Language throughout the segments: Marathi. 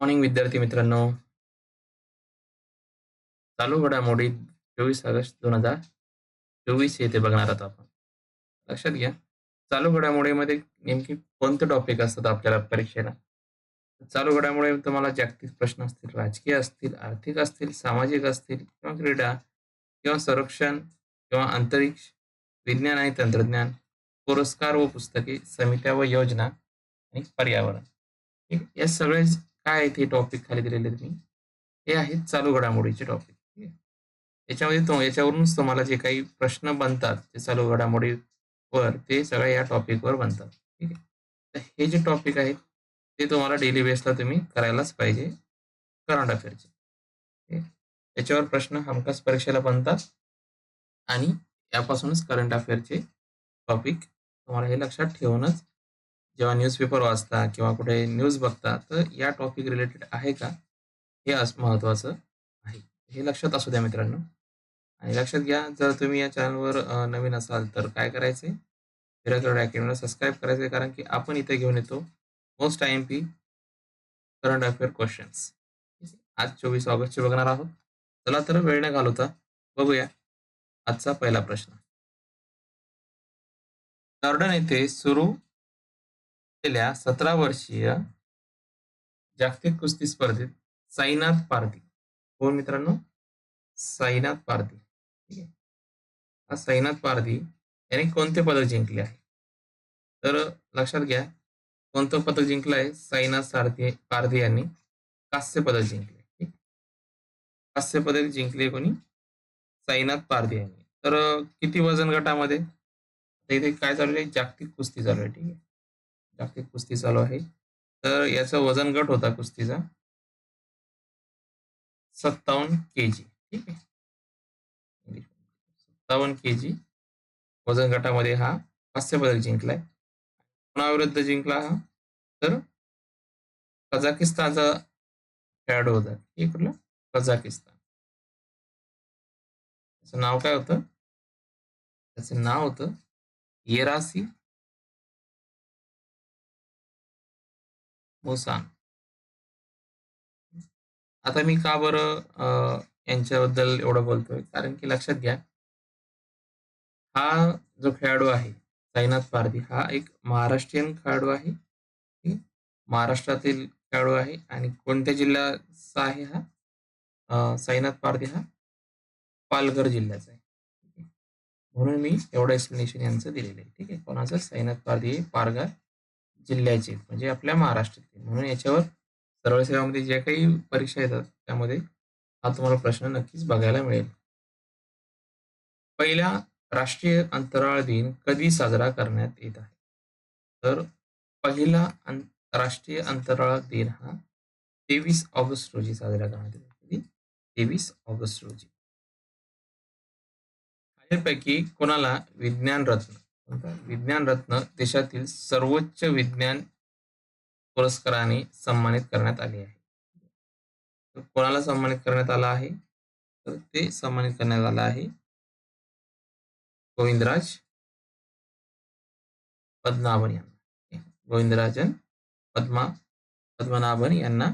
मॉर्निंग विद्यार्थी मित्रांनो. चालू घडामोडी चोवीस ऑगस्ट दोन हजार चोवीस येथे बघणार आहोत आपण. लक्षात घ्या चालू घडामोडीमध्ये नेमकी कोणते टॉपिक असतात आपल्याला परीक्षेला? चालू घडामोडी तुम्हाला जागतिक प्रश्न असतील राजकीय असतील आर्थिक असतील सामाजिक असतील किंवा क्रीडा किंवा संरक्षण किंवा अंतरिक्ष विज्ञान आणि तंत्रज्ञान पुरस्कार व पुस्तके समित्या व योजना आणि पर्यावरण. या सगळेच काय आहेत हे टॉपिक खाली दिलेले तुम्ही? हे आहेत चालू घडामोडीचे टॉपिक ठीक आहे याच्यामध्ये तो याच्यावरूनच तुम्हाला जे काही प्रश्न बनतात ते चालू घडामोडीवर ते सगळ्या या टॉपिकवर बनतात. ठीक आहे? तर हे जे टॉपिक आहेत ते तुम्हाला डेली बेसला तुम्ही करायलाच पाहिजे. करंट अफेअरचे. त्याच्यावर प्रश्न हमखास परीक्षेला बनतात आणि यापासूनच करंट अफेअरचे टॉपिक तुम्हाला हे लक्षात ठेवूनच जेव्हा न्यूजपेपर वाचता किंवा कुठे न्यूज बघता तर या टॉपिक रिलेटेड आहे का? हे अस महत्त्वाचं आहे. हे लक्षात असू द्या मित्रांनो. आणि लक्षात घ्या जर तुम्ही या चॅनलवर नवीन असाल तर काय करायचे? फिरकड अकॅडमीला सबस्क्राईब करायचे कारण की आपण इथे घेऊन येतो most I M P current affair questions आज चोवीस ऑगस्टचे बघणार आहोत. चला तर वेळ न घालवता बघूया आजचा पहिला प्रश्न. जॉर्डन येथे सुरू असलेल्या सतरा वर्षीय जागतिक कुस्ती स्पर्धेत साईनाथ पारधी. कोण मित्रांनो? साईनाथ पारधी. ठीक आहे. हा साईनाथ पारधी याने कोणते पदक जिंकले आहे? तर लक्षात घ्या कोणतं पदक जिंकलं आहे? साईनाथ सारथी पारधी यांनी कांस्य पदक जिंकले ठीक कांस्य पदक जिंकले कोणी? साईनाथ पारधी यांनी. तर किती वजन गटामध्ये? इथे काय चालू आहे? जागतिक कुस्ती चालू आहे. ठीक आहे. जागतिक कुस्ती चालू आहे. तर याचा वजन गट होता कुस्तीचा. सत्तावन्न के जी ठीक आहे? सत्तावन्न के जी वजन गटामध्ये हा हास्य पदक जिंकलाय. कोणाविरुद्ध जिंकला हा. तर कझाकिस्तानचा खेळाडू होता. ठीक कुठला? कझाकिस्तान. त्याचं नाव काय होतं? त्याचं नाव होतं येरासी हो सांग आता मी का बरं यांच्याबद्दल एवढं बोलतोय? कारण की लक्षात घ्या. हा जो खेळाडू आहे साईनाथ पारधी हा एक महाराष्ट्रीयन खेळाडू आहे. महाराष्ट्रातील खेळाडू आहे आणि कोणत्या जिल्ह्याचा आहे हा? साईनाथ पारधी हा? पालघर जिल्ह्याचा आहे. म्हणून मी एवढं एक्सप्लेनेशन यांचं दिलेलं आहे. ठीक आहे? कोणाचं? साईनाथ पारधी हे पारघर जिल्ह्याचे म्हणजे आपल्या महाराष्ट्रातील म्हणून याच्यावर सरळ सेवामध्ये ज्या काही परीक्षा येतात त्यामध्ये हा तुम्हाला प्रश्न नक्कीच बघायला मिळेल. पहिला राष्ट्रीय अंतराळ दिन कधी साजरा करण्यात येत आहे? तर पहिला राष्ट्रीय अंतराळ दिन हा तेवीस ऑगस्ट रोजी साजरा करण्यात येतो. तेवीस ऑगस्ट रोजी. खालीलपैकी कोणाला विज्ञान रत्न? विज्ञान रत्न देशातील सर्वोच्च विज्ञान पुरस्काराने सन्मानित करण्यात आले आहे. तर कोणाला सन्मानित करण्यात आला आहे? तर ते सन्मानित करण्यात आलं आहे गोविंदराज पद्मावन यांना. गोविंदराजन पद्मा पद्मनाभन यांना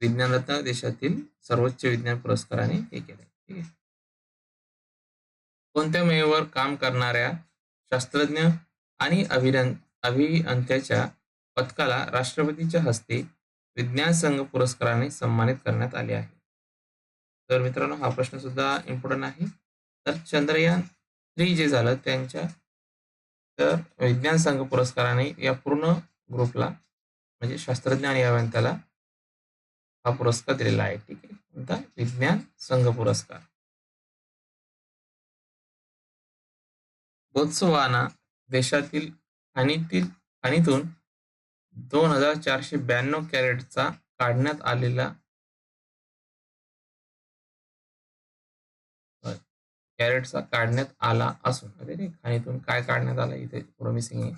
विज्ञानरत्न देशातील सर्वोच्च विज्ञान पुरस्काराने हे केले ठीक आहे. कोणत्या मेवर काम करणाऱ्या शास्त्रज्ञ आणि अभिरं अभियंत्याच्या पथकाला राष्ट्रपतीच्या हस्ते विज्ञान संघ पुरस्काराने सन्मानित करण्यात आले आहे. तर मित्रांनो हा प्रश्न सुद्धा इम्पॉर्टंट आहे. तर चंद्रयान थ्री जे झालं त्यांच्या तर विज्ञान संघ पुरस्काराने या पूर्ण ग्रुपला म्हणजे शास्त्रज्ञ आणि अभियंत्याला हा पुरस्कार दिलेला आहे. ठीक आहे? कोणता? विज्ञान संघ पुरस्कार. बोत्सवाना देशातील खाणीतील खाणीतून दोन हजार चारशे ब्याण्णव कॅरेटचा काढण्यात आलेला कॅरेटचा काढण्यात आला असून अरे खाणीतून काय काढण्यात आला इथे? थोडं मिसिंग आहे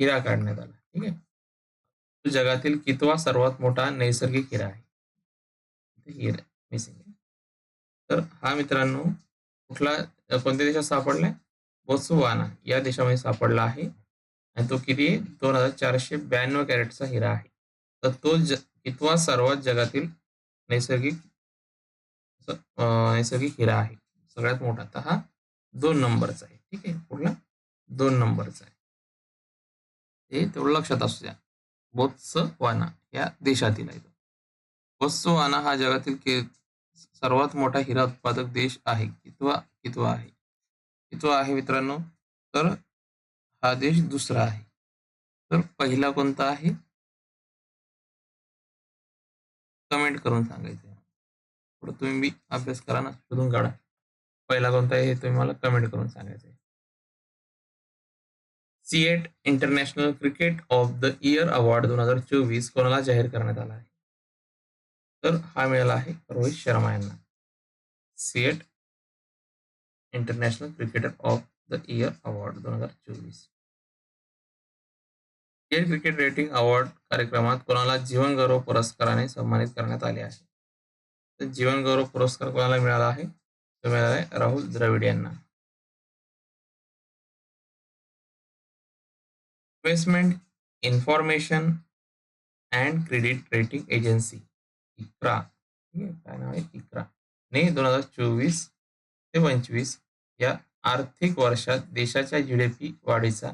हिरा काढण्यात आला ठीक आहे? जगातील कितवा सर्वात मोठा नैसर्गिक हिरा आहे. हिरा मिसिंग आहे तर हा मित्रांनो कुठला कोणत्या देशात सापडलाय? बोत्सवाना या देशामध्ये सापडला आहे. आणि तो किती? दोन हज़ार चारशे ब्याण्णव कॅरेटचा हिरा आहे. तर तो कितवा सर्वात जगातील नैसर्गिक नैसर्गिक हिरा आहे. सगळ्यात मोठा तर हा दोन नंबरचा आहे. ठीक आहे? कुठला दोन नंबरचा आहे. हे तेवढं लक्षात असू द्या. बोत्सवाना या देशातील आहे बोत्सवाना हा जगातील सर्वात मोठा हिरा उत्पादक देश आहे. कितवा कितवा आहे? तो आहे मित्रांनो. तर हा देश दुसरा आहे. तर पहिला कोणता आहे? कमेंट करून सांगायचं पुढे तुम्ही बी अभ्यास करा ना शोधून काढा. पहिला कोणता आहे हे तुम्ही मला कमेंट करून सांगायचं CEAT international cricket of the year award दोन हजार चोवीस कोणाला जाहीर करण्यात आला आहे? तर हा मिळाला आहे रोहित शर्मा यांना. CEAT international cricketer of the year award दोन हज़ार चोवीस सीएट क्रिकेट रेटिंग अवॉर्ड कार्यक्रमात कोणाला जीवन गौरव पुरस्काराने सन्मानित करण्यात आले आहे? जीवन गौरव पुरस्कार कोणाला मिळाला आहे? तो मिळाला आहे राहुल द्रविड यांना. Investment information and credit rating agency ICRA काय नाव आहे? इक्रा ने दोन हज़ार चोवीस ते पंचवीस या आर्थिक वर्षात देशाच्या जीडीपी वाढीचा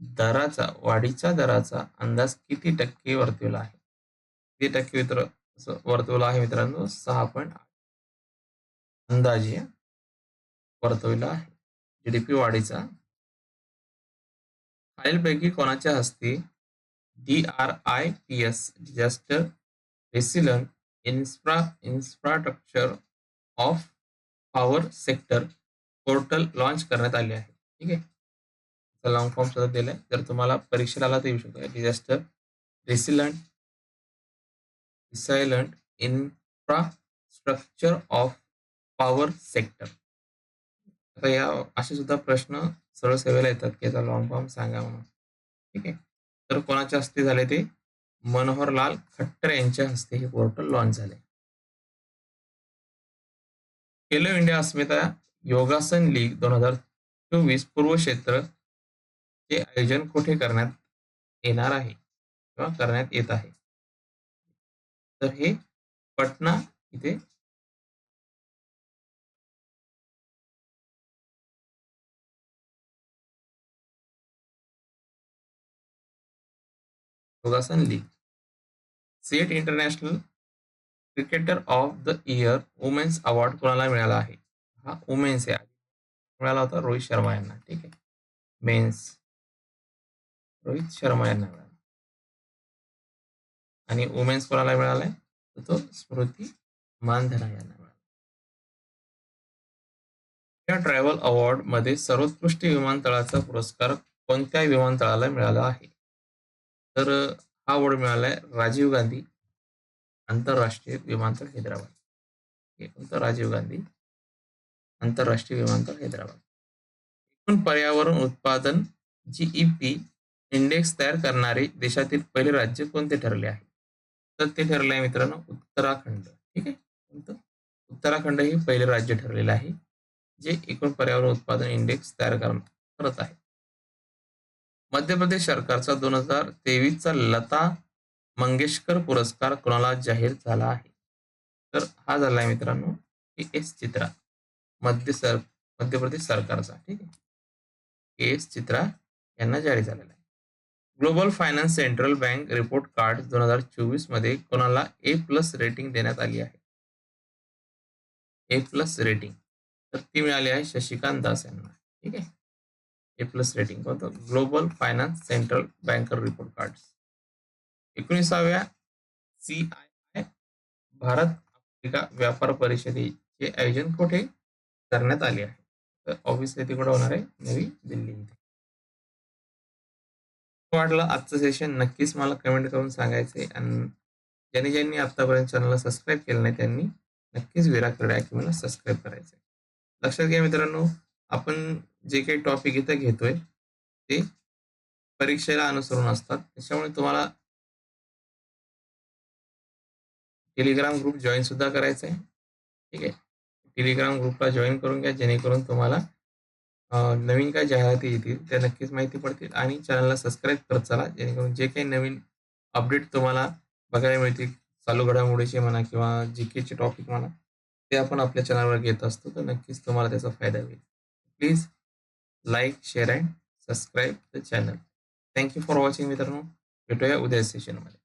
दराचा वाढीच्या दराचा अंदाज किती टक्के वर्तवला आहे? किती टक्के मित्र वर्तवला आहे मित्रांनो? सहा पॉईंट अंदाजे वर्तवला आहे. जीडीपी वाढीचा. खालीलपैकी कोणाच्या हस्ते D R I P S disaster resilient infra infrastructure of power sector portal launch करण्यात आले आहे. ठीक आहे? लॉंग फॉर्म सुद्धा दिलाय. जर तुम्हाला परीक्षेला आला तर येऊ शकतो. Disaster resilient resilient infrastructure of power sector आता या असे सुद्धा प्रश्न सरळ सेवेला येतात की याचा लॉंग फॉर्म सांगा म्हणून. ठीक आहे? तर कोणाच्या हस्ते झाले ते? मनोहरलाल खट्टर यांच्या हस्ते हे पोर्टल लॉन्च झाले. खेलो इंडिया अस्मिता योगासन लीग दोन हजार चोवीस पूर्व क्षेत्र चे आयोजन कुठे करण्यात येणार आहे किंवा करण्यात येत आहे? तर हे पटना इथे योगासन league CEAT international cricketer of the year women's award कोणाला मिळाला आहे? हा वुमेन्स आहे. मिळाला होता रोहित शर्मा यांना ठीक आहे. मेन्स रोहित शर्मा यांना मिळाला. आणि वुमेन्स कोणाला मिळालाय तर तो स्मृती मानधना यांना मिळाला. या ट्रॅव्हल अवॉर्डमध्ये सर्वोत्कृष्ट विमानतळाचा पुरस्कार कोणत्या विमानतळाला मिळाला आहे? तर हा अवॉर्ड मिळालाय राजीव गांधी आंतरराष्ट्रीय विमानतळ हैदराबाद. कोणतं राजीव गांधी. आंतरराष्ट्रीय विमानतळ हैदराबाद. एकूण पर्यावरण उत्पादन जीईपी इंडेक्स तयार करणारे देशातील पहिले राज्य कोणते ठरले आहे? तर ते ठरले आहे मित्रांनो उत्तराखंड. ठीक आहे? कोणतं? उत्तराखंड हे पहिले राज्य ठरलेलं आहे जे एकूण पर्यावरण उत्पादन इंडेक्स तयार करत आहे. मध्य प्रदेश सरकारचा दोन हजार तेवीसचा लता मंगेशकर पुरस्कार कोणाला जाहीर झाला आहे? तर हा झाला आहे मित्रांनो एस चित्रा. मध्य सर मध्य प्रदेश सरकारचा ठीक आहे? एस चित्रा यांना जाहीर झालेला आहे. Global finance central bank report card दोन हजार चोवीसमध्ये कोणाला ए प्लस रेटिंग देण्यात आली आहे? ए प्लस रेटिंग तर ती मिळाली आहे शशिकांत दास यांना ठीक आहे? ए प्लस रेटिंग कोणतं? Global finance central banker report card. एकोणीसाव्या C I I Bharat Africa व्यापार परिषदेचे आयोजन कुठे करण्यात आले आहे? तर ऑब्विसली तिकडे होणार आहे नवी दिल्ली वाटलं आजचं सेशन नक्कीच मला कमेंट करून सांगायचे आणि ज्यांनी ज्यांनी आतापर्यंत चॅनलला सबस्क्राईब केलं नाही त्यांनी नक्कीच विरा क्रीडा अकॅडमीला सबस्क्राईब करायचे लक्षात घ्या मित्रांनो आपण जे काही टॉपिक इथं घेतोय ते परीक्षेला अनुसरून असतात. त्याच्यामुळे तुम्हाला टेलिग्राम ग्रुप जॉईन सुद्धा करायचा आहे ठीक आहे टेलिग्राम ग्रुपला जॉईन करून घ्या जेणेकरून तुम्हाला नवीन काय जाहिराती येतील त्या नक्कीच माहिती पडतील आणि चॅनलला सबस्क्राईब करत चला जेणेकरून जे काही नवीन अपडेट तुम्हाला बघायला मिळतील. चालू घडामोडीचे म्हणा किंवा जी-केचे टॉपिक म्हणा, ते आपण आपल्या चॅनलवर घेत असतो. तर नक्कीच तुम्हाला त्याचा फायदा होईल. Please like, share and subscribe the channel. Thank you for watching मित्रांनो. भेटूया उद्या सेशनमध्ये.